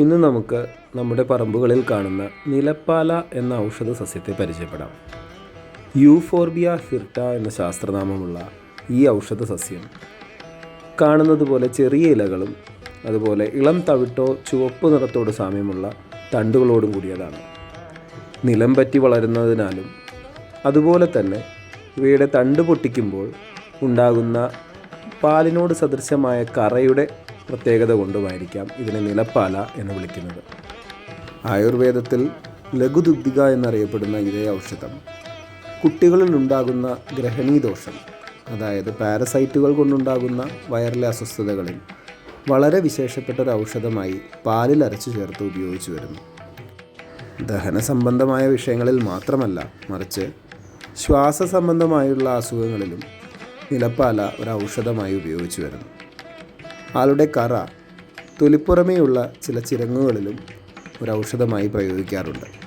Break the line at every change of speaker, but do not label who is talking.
ഇന്ന് നമുക്ക് നമ്മുടെ പറമ്പുകളിൽ കാണുന്ന നിലപ്പാല എന്ന ഔഷധ സസ്യത്തെ പരിചയപ്പെടാം. യൂഫോർബിയ ഹിർട്ട എന്ന ശാസ്ത്രനാമമുള്ള ഈ ഔഷധ സസ്യം കാണുന്നത് പോലെ ചെറിയ ഇലകളും അതുപോലെ ഇളം തവിട്ടോ ചുവപ്പ് നിറത്തോട് സാമ്യമുള്ള തണ്ടുകളോടും കൂടിയതാണ്. നിലം പറ്റി വളരുന്നതിനാലും അതുപോലെ തന്നെ ഇവയുടെ തണ്ട് പൊട്ടിക്കുമ്പോൾ ഉണ്ടാകുന്ന പാലിനോട് സദൃശമായ കറയുടെ പ്രത്യേകത കൊണ്ടുമായിരിക്കാം ഇതിനെ നിലപ്പാല എന്ന് വിളിക്കുന്നത്. ആയുർവേദത്തിൽ ലഘുദുഗ്ധിക എന്നറിയപ്പെടുന്ന ഇതേ ഔഷധം കുട്ടികളിൽ ഉണ്ടാകുന്ന ഗ്രഹണീദോഷം അതായത് പാരസൈറ്റുകൾ കൊണ്ടുണ്ടാകുന്ന വയറിലെ അസ്വസ്ഥതകളിൽ വളരെ വിശേഷപ്പെട്ട ഒരു ഔഷധമായി പാലിൽ അരച്ചു ചേർത്ത് ഉപയോഗിച്ചു വരുന്നു. ദഹന സംബന്ധമായ വിഷയങ്ങളിൽ മാത്രമല്ല മറിച്ച് ശ്വാസ സംബന്ധമായുള്ള അസുഖങ്ങളിലും നിലപ്പാല ഒരു ഔഷധമായി ഉപയോഗിച്ചു വരുന്നു. ആളുടെ കറ തൊലിപ്പുറമേയുള്ള ചില ചിരങ്ങുകളിലും ഒരു ഔഷധമായി പ്രയോഗിക്കാറുണ്ട്.